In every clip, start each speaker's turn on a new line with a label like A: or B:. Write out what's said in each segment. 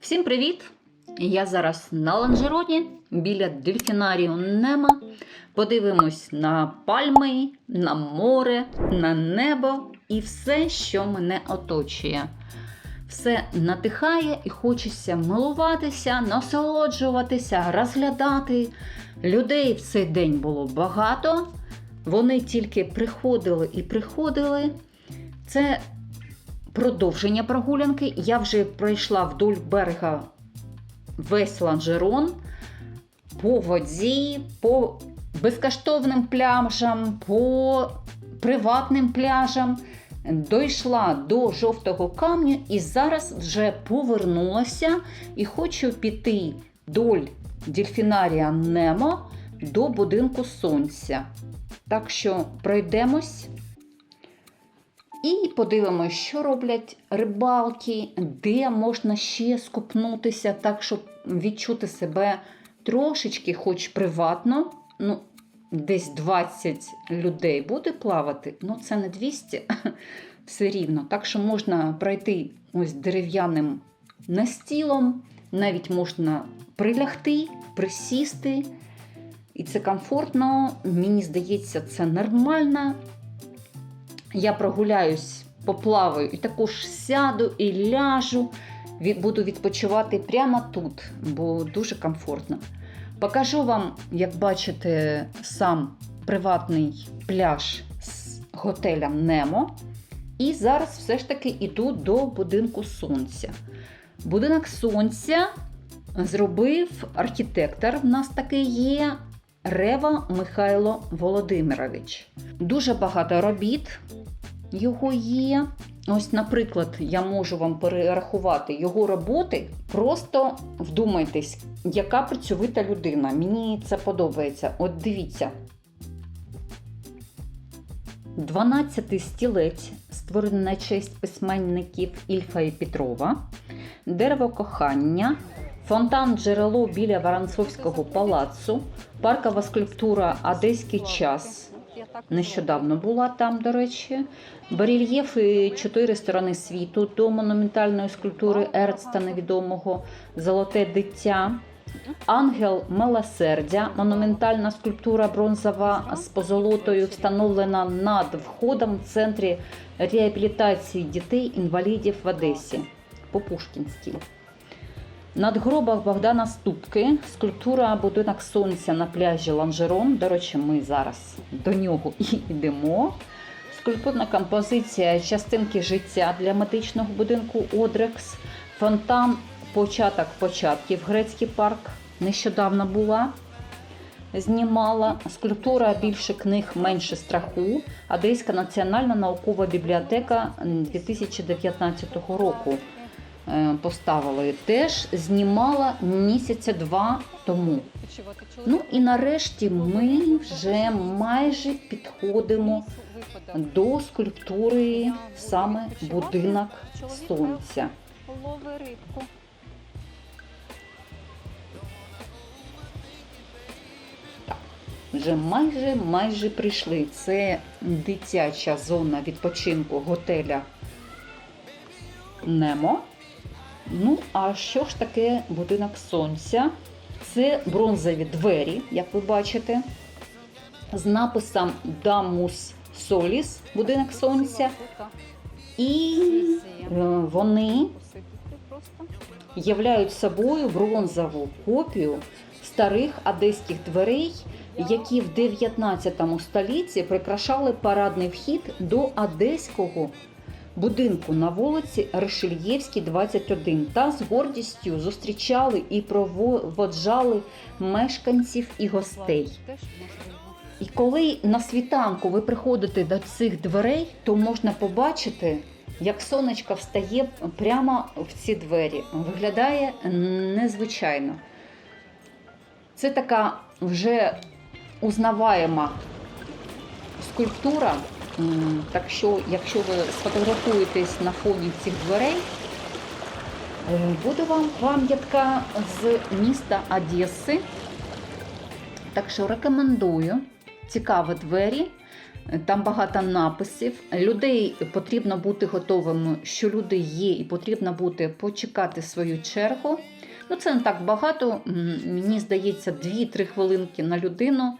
A: Всім привіт! Я зараз на ланжероні біля дельфінарію Нема. Подивимось на пальми, на море, на небо і все, що мене оточує. Все надихає і хочеться милуватися, насолоджуватися, розглядати. Людей в цей день було багато. Вони тільки приходили і приходили. Це продовження прогулянки. Я вже пройшла вдоль берега весь ланжерон по воді, по безкоштовним пляжам, по приватним пляжам. Дійшла до жовтого камню і зараз вже повернулася і хочу піти вдоль дельфінарія Немо до будинку сонця. Так що пройдемось і подивимося, що роблять рибалки, де можна ще скупнутися, так, щоб відчути себе трошечки, хоч приватно. Ну, Десь 20 людей буде плавати, ну це не 200, все рівно. Так що можна пройти ось дерев'яним настілом, навіть можна прилягти, присісти. І це комфортно, мені здається, це нормально. Я прогуляюсь, поплаваю і також сяду і ляжу. Буду відпочивати прямо тут, бо дуже комфортно. Покажу вам, як бачите, сам приватний пляж з готелем Немо. І зараз все ж таки йду до будинку сонця. Будинок сонця зробив архітектор. В нас такий є Рева Михайло Володимирович. Дуже багато робіт його є. Ось, наприклад, я можу вам перерахувати його роботи. Просто вдумайтесь, яка працьовита людина. Мені це подобається. От дивіться. 12 стілець, створений на честь письменників Ільфа і Петрова, дерево кохання, фонтан джерело біля Воронцовського палацу, паркова скульптура Одеський час. Нещодавно була там, до речі. Барельєфи чотири сторони світу до монументальної скульптури Ерцта невідомого Золоте дитя. Ангел милосердя, монументальна скульптура бронзова з позолотою, встановлена над входом в центрі реабілітації дітей-інвалідів в Одесі по Пушкінській. Надгробах Богдана Ступки, скульптура будинок сонця на пляжі Ланжерон. До речі, ми зараз до нього і йдемо. Скульптурна композиція частинки життя для медичного будинку Одрекс, фонтан початок початків. Грецький парк нещодавно була. Знімала скульптура більше книг, менше страху. Одеська національна наукова бібліотека 2019 року поставили. Теж знімала місяця два тому. Ну і нарешті ми вже майже підходимо до скульптури саме будинок сонця.
B: Лови рибку.
A: Вже майже майже прийшли. Це дитяча зона відпочинку готеля Немо. Ну, а що ж таке будинок сонця? Це бронзові двері, як ви бачите, з написом Дамус Соліс, будинок сонця. І е, вони являють собою бронзову копію старих одеських дверей, які в 19 столітті прикрашали парадний вхід до одеського будинку на вулиці Решельєвській, 21 та з гордістю зустрічали і проводжали мешканців і гостей. І коли на світанку ви приходите до цих дверей, то можна побачити, як сонечко встає прямо в ці двері. Виглядає незвичайно. Це така вже узнаваєма скульптура. Так що, якщо ви сфотографуєтесь на фоні цих дверей, е, буде вам пам'ятка з міста Одеси. Так що рекомендую. Цікаві двері. Там багато написів. Людей потрібно бути готовими, що люди є, і потрібно бути почекати свою чергу. Ну, це не так багато. Мені здається, 2-3 хвилинки на людину,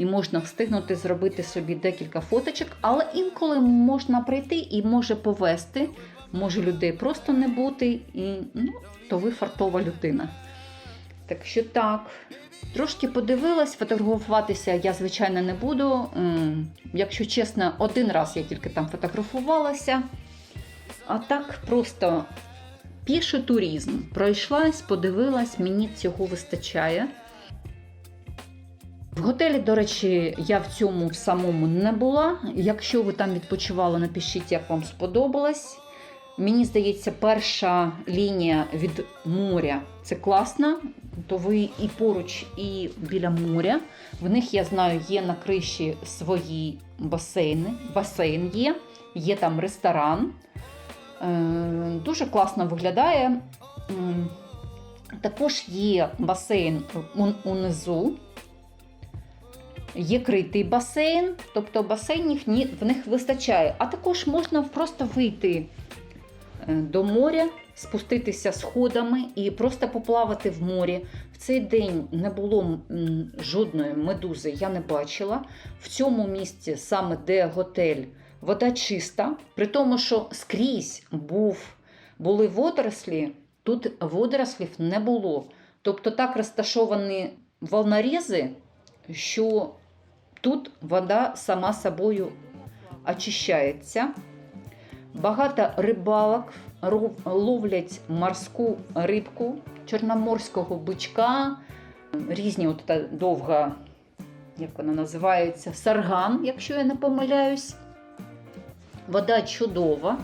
A: і можна встигнути зробити собі декілька фоточок, але інколи можна прийти і може повести, може людей просто не бути, і ну, то ви фартова людина. Так що так. Трошки подивилась, фотографуватися я, звичайно, не буду. Якщо чесно, один раз я тільки там фотографувалася. А так просто піший туризм. Пройшлась, подивилась, мені цього вистачає. Готелі, до речі, я в цьому в самому не була. Якщо ви там відпочивали, напишіть, як вам сподобалось. Мені здається, перша лінія від моря це класна, то ви і поруч, і біля моря. В них, я знаю, є на криші свої басейни. Басейн є, є там ресторан. Е, Дуже класно виглядає. Також є басейн унизу. Є критий басейн, тобто басейнів в них вистачає. А також можна просто вийти е, до моря, спуститися сходами і просто поплавати в морі. В цей день не було жодної медузи, я не бачила. В цьому місці, саме де готель, вода чиста, при тому, що скрізь був, були водорослі, тут водорослів не було. Тобто так розташовані волнорізи, що тут вода сама собою очищається. Багато рибалок ловлять морську рибку, чорноморського бичка, різні, от довга, як вона називається, сарган, якщо я не помиляюсь. Вода чудова.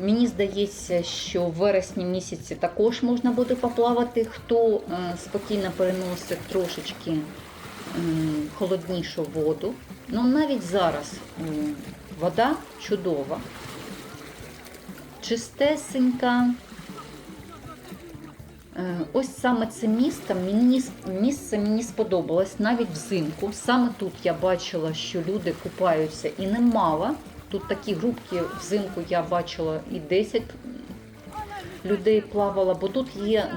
A: Мені здається, що в вересні місяці також можна буде поплавати, хто е, спокійно переносить трошечки холоднішу воду. Ну навіть зараз вода чудова, чистесенька. Е, Ось саме це місто, мені, місце мені сподобалось навіть взимку. Саме тут я бачила, що люди купаються і немало. Тут такі групки взимку я бачила і 10 людей плавало, бо тут є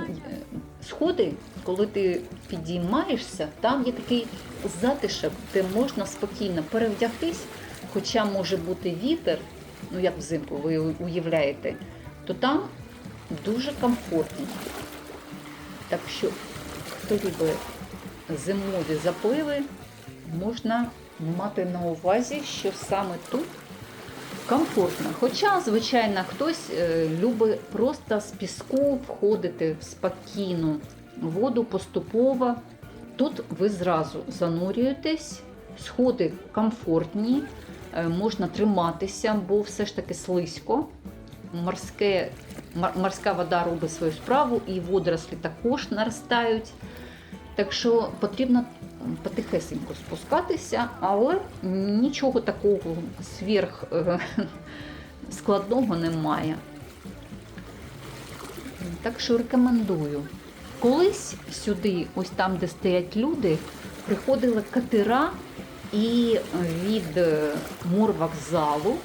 A: сходи, коли ти підіймаєшся, там є такий затишок, де можна спокійно перевдягтись, хоча може бути вітер, ну як взимку ви уявляєте, то там дуже комфортно. Так що, хто любить зимові запливи, можна мати на увазі, що саме тут комфортно. Хоча, звичайно, хтось е, любить просто з піску входити в спокійну воду поступово. Тут ви зразу занурюєтесь, сходи комфортні, е, можна триматися, бо все ж таки слизько. Морське, мор- морська вода робить свою справу, і водорослі також наростають. Так що потрібно потихесенько спускатися, але нічого такого сверх е, складного немає. Так що рекомендую. Колись сюди, ось там, де стоять люди, приходили катера і від е, морвокзалу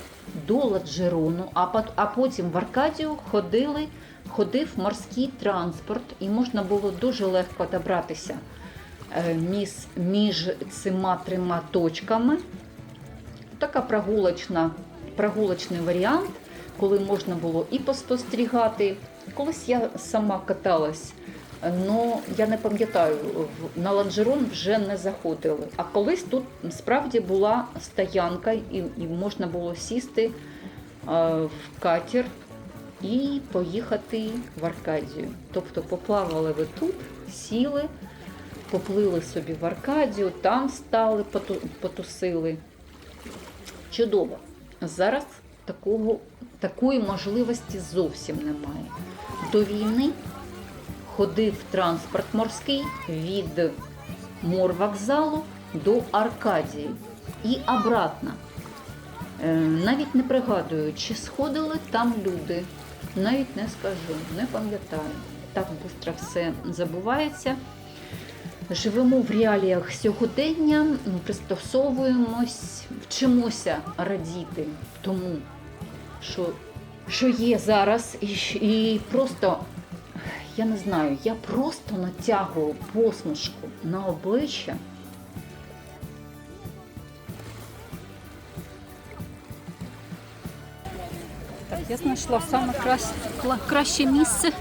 A: до Ладжерону, а, потім в Аркадію ходили, ходив морський транспорт, і можна було дуже легко добратися між, між цими трьома точками. Така прогулочна, прогулочний варіант, коли можна було і поспостерігати. Колись я сама каталась, але я не пам'ятаю, на лонжерон вже не заходили. А колись тут справді була стоянка, і, і можна було сісти е, в катер і поїхати в Аркадію. Тобто поплавали ви тут, сіли, поплили собі в Аркадію, там стали, потусили. Чудово. Зараз такого, такої можливості зовсім немає. До війни ходив транспорт морський від морвокзалу до Аркадії і обратно. Е, Навіть не пригадую, чи сходили там люди. Навіть не скажу, не пам'ятаю. Так швидко все забувається. Живемо в реаліях сьогодення, пристосовуємось, вчимося радіти тому, що, що є зараз, і, і просто, я не знаю, я просто натягую посмішку на обличчя.
B: Я знайшла саме краще місце,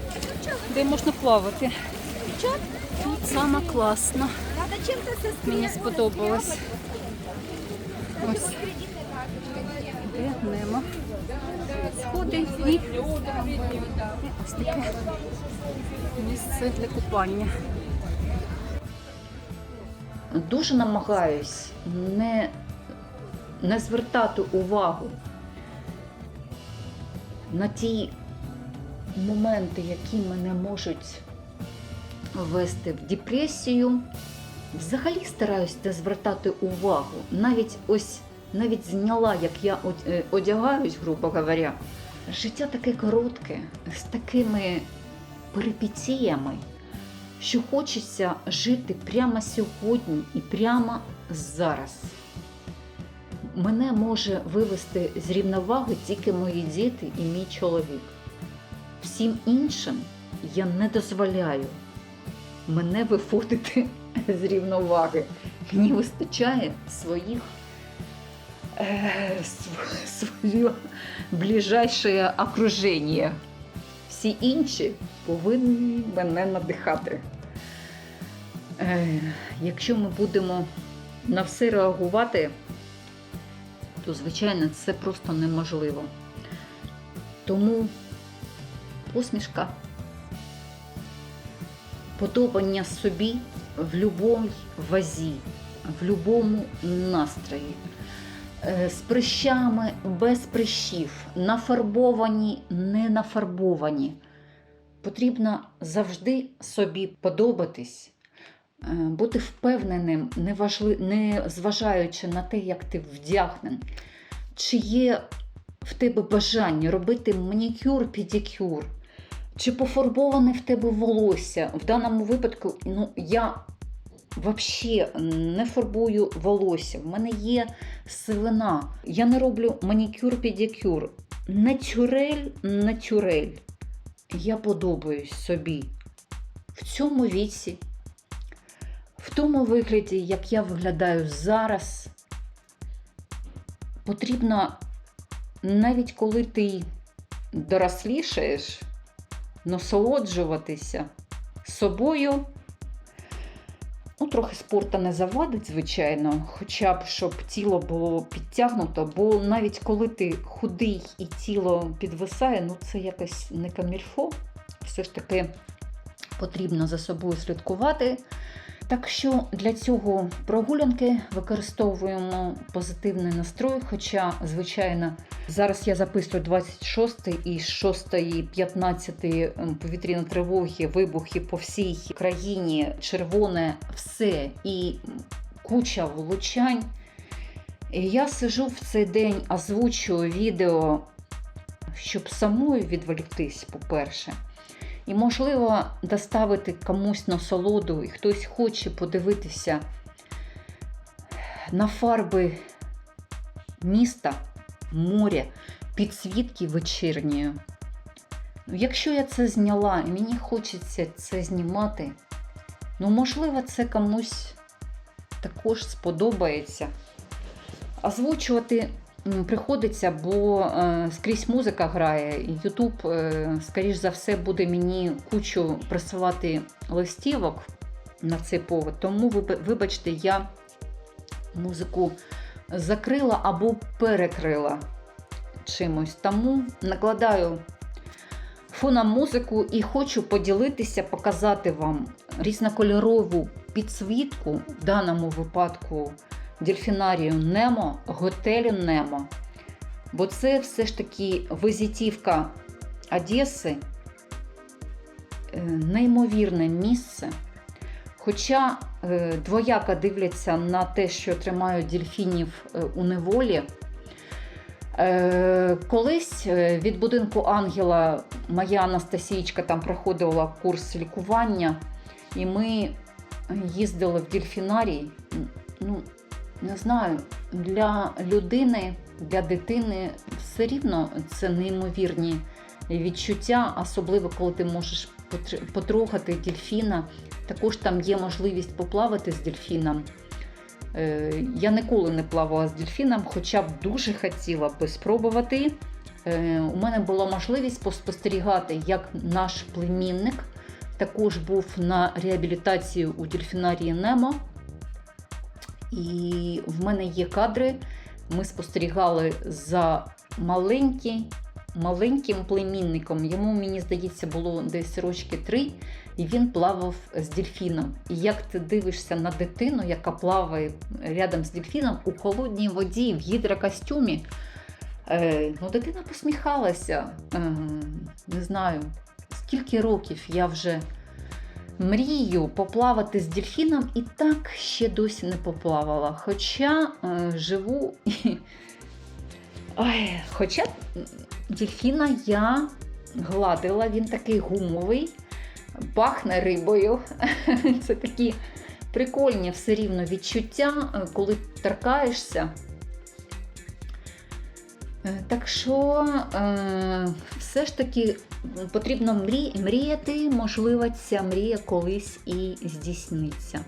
B: де можна плавати. Тут саме класно. Мені сподобалось. Ось. Де нема. Сходи і, і ось таке місце для купання.
A: дуже намагаюсь не, не звертати увагу на ті моменти, які мене можуть ввести в депресію. Взагалі стараюсь не звертати увагу. Навіть ось навіть зняла, як я е, одягаюсь, грубо говоря. Життя таке коротке, з такими перипетіями що хочеться жити прямо сьогодні і прямо зараз. Мене може вивести з рівноваги тільки мої діти і мій чоловік. Всім іншим я не дозволяю мене виходити з рівноваги. Мені вистачає своїх е, своє ближайше окруження. Всі інші повинні мене надихати. Е, якщо ми будемо на все реагувати, то, звичайно, це просто неможливо. Тому посмішка, подобання собі в будь-якій вазі, в будь-якому настрої. Е, З прищами, без прищів, нафарбовані, не нафарбовані. Потрібно завжди собі подобатись, е, бути впевненим, не, зважаючи на те, як ти вдягнен, чи є в тебе бажання робити манікюр, педикюр, чи пофарбоване в тебе волосся. В даному випадку ну, я взагалі не фарбую волосся. В мене є сивина. Я не роблю манікюр-педикюр. Натюрель, натюрель. Я подобаюсь собі в цьому віці, в тому вигляді, як я виглядаю зараз. Потрібно, навіть коли ти дорослішаєш, насолоджуватися собою. Ну, трохи спорту не завадить, звичайно, хоча б щоб тіло було підтягнуто, бо навіть коли ти худий і тіло підвисає, ну це якось не камільфо. Все ж таки потрібно за собою слідкувати. Так що для цього прогулянки використовуємо позитивний настрой. Хоча, звичайно, зараз я записую 26 і з 6.15 повітряні тривоги, вибухи по всій країні, червоне все і куча влучань. Я сижу в цей день, озвучую відео, щоб самою відволіктись, по-перше. І, можливо, доставити комусь насолоду, і хтось хоче подивитися на фарби міста, моря, підсвітки вечірньої. Ну, Якщо я це зняла і мені хочеться це знімати, ну, можливо, це комусь також сподобається. Озвучувати приходиться, бо е, скрізь музика грає, Ютуб, е, скоріш за все, буде мені кучу присилати листівок на цей повод. Тому, вибачте, я музику закрила або перекрила чимось. Тому накладаю фоном музику і хочу поділитися, показати вам різнокольорову підсвітку в даному випадку дельфінарію Немо, готелю Немо. Бо це все ж таки визитівка Одеси, Е, неймовірне місце. Хоча е, двояко дивляться на те, що тримають дельфінів е, у неволі. Колись від будинку Ангела моя Анастасійчка там проходила курс лікування, і ми їздили в дельфінарій, ну, не знаю, для людини, для дитини все рівно це неймовірні відчуття, особливо коли ти можеш потр- потрогати дельфіна. Також там є можливість поплавати з дельфіном. Е, Я ніколи не плавала з дельфіном, хоча б дуже хотіла би спробувати. Е, У мене була можливість поспостерігати, як наш племінник також був на реабілітації у дельфінарії Немо. І в мене є кадри. Ми спостерігали за маленький, маленьким племінником. Йому, мені здається, було десь рочки три, і він плавав з дельфіном. І як ти дивишся на дитину, яка плаває рядом з дельфіном у холодній воді, в гідрокостюмі, е, ну, дитина посміхалася. Е, не знаю, скільки років я вже мрію поплавати з дельфіном і так ще досі не поплавала. Хоча е, живу. Ой, хоча дельфіна я гладила, він такий гумовий, пахне рибою. Це такі прикольні все рівно відчуття, е, коли торкаєшся. Е, Так що е, все ж таки потрібно мріяти, можливо, ця мрія колись і здійсниться.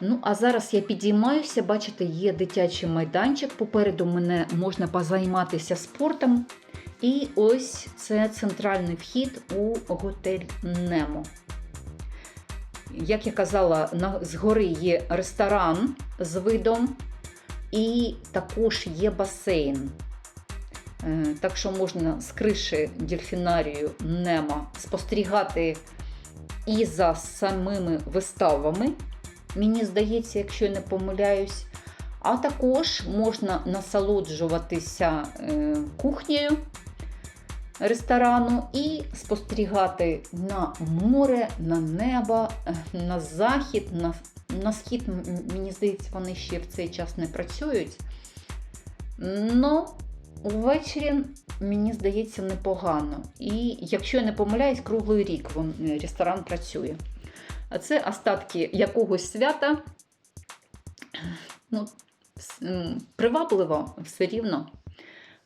A: Ну, а зараз я підіймаюся, бачите, є дитячий майданчик. Попереду мене можна позайматися спортом. І ось це центральний вхід у готель Немо. Як я казала, на, згори є ресторан з видом, і також є басейн. Е, Так що можна з криші дельфінарію Немо спостерігати і за самими виставами. Мені здається, якщо я не помиляюсь. А також можна насолоджуватися е, кухнею ресторану і спостерігати на море, на небо, е, на захід, на, на схід. Мені здається, вони ще в цей час не працюють. Ну, ввечері, мені здається, непогано. І якщо я не помиляюсь, круглий рік вон, е, ресторан працює. А це остатки якогось свята. Ну, привабливо все рівно.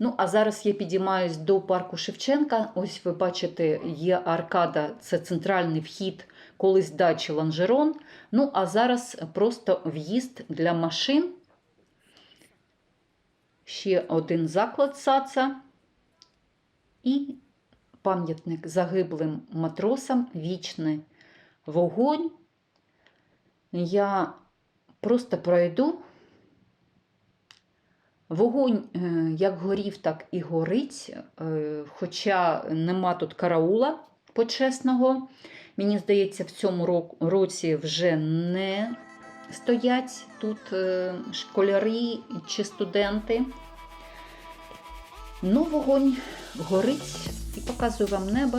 A: Ну, а зараз я підіймаюсь до парку Шевченка. Ось ви бачите, є аркада, це центральний вхід, колись дачі Ланжерон. Ну, а зараз просто в'їзд для машин. Ще один заклад САЦа. І пам'ятник загиблим матросам вічний вогонь. Я просто пройду. Вогонь е, як горів, так і горить, е, хоча нема тут караула почесного. Мені здається, в цьому році вже не стоять тут е, школяри чи студенти. Ну, вогонь горить і показую вам небо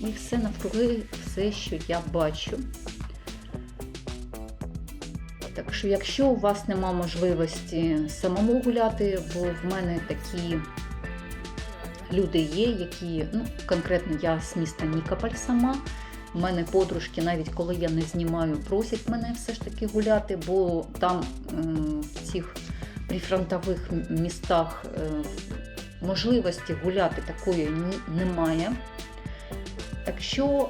A: і все навкруги, все, що я бачу. Що, якщо у вас нема можливості самому гуляти, бо в мене такі люди є, які, ну, конкретно я з міста Нікополь сама. У мене подружки, навіть коли я не знімаю, просять мене все ж таки гуляти, бо там е, в цих прифронтових містах е, можливості гуляти такої немає. Так що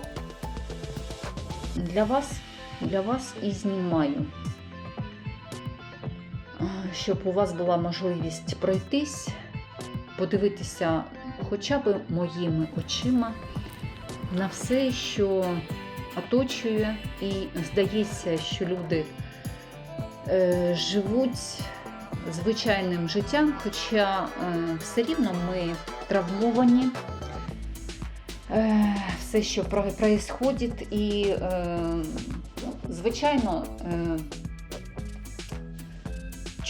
A: для вас, для вас і знімаю щоб у вас була можливість пройтись, подивитися хоча б моїми очима на все, що оточує, і здається, що люди е, живуть звичайним життям, хоча е, все рівно ми травмовані. Е, все, що відбувається, і, е, звичайно, е,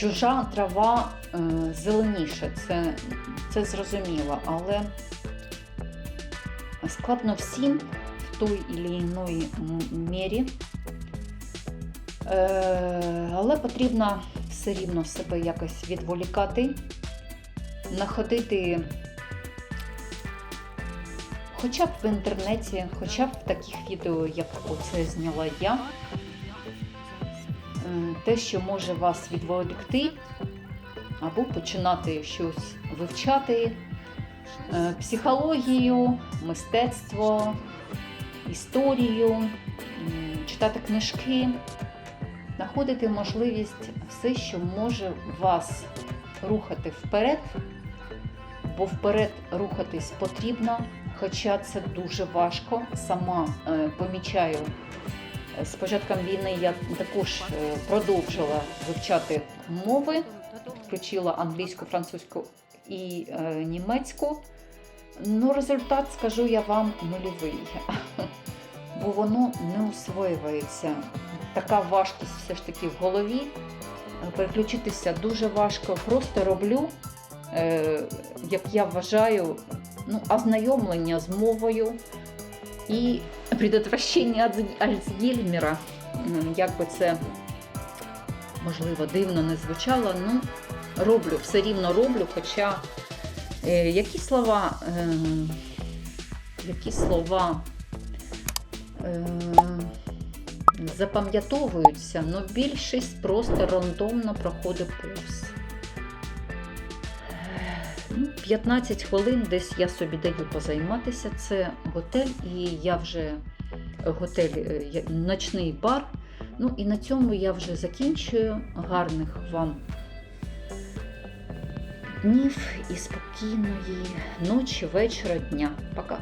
A: чужа трава е, зеленіша, це, це зрозуміло, але складно всім в той чи іної мірі. Е, але потрібно все рівно себе якось відволікати находити хоча б в інтернеті, хоча б в таких відео, як оце зняла я, те, що може вас відволікти, або починати щось вивчати, е, психологію, мистецтво, історію, читати книжки, знаходити можливість все, що може вас рухати вперед, бо вперед рухатись потрібно, хоча це дуже важко. Сама е, помічаю, е, з початком війни я також е, продовжила вивчати мови, включила англійську, французьку і е, німецьку. Ну, результат, скажу я вам, нульовий, бо воно не усвоюється. Така важкість все ж таки в голові. Переключитися дуже важко. Просто роблю, е, як я вважаю, ну, ознайомлення з мовою і предотвращення Альц- Альцгеймера. Як би це можливо дивно не звучало, ну роблю, все рівно роблю, хоча е, які слова, е, які слова е, запам'ятовуються, але більшість просто рандомно проходить повз. Ну, 15 хвилин десь я собі даю позайматися. Це готель, і я вже готель, е, ночний бар. Ну і на цьому я вже закінчую. Гарних вам днів і спокійної ночі, вечора, дня. Пока.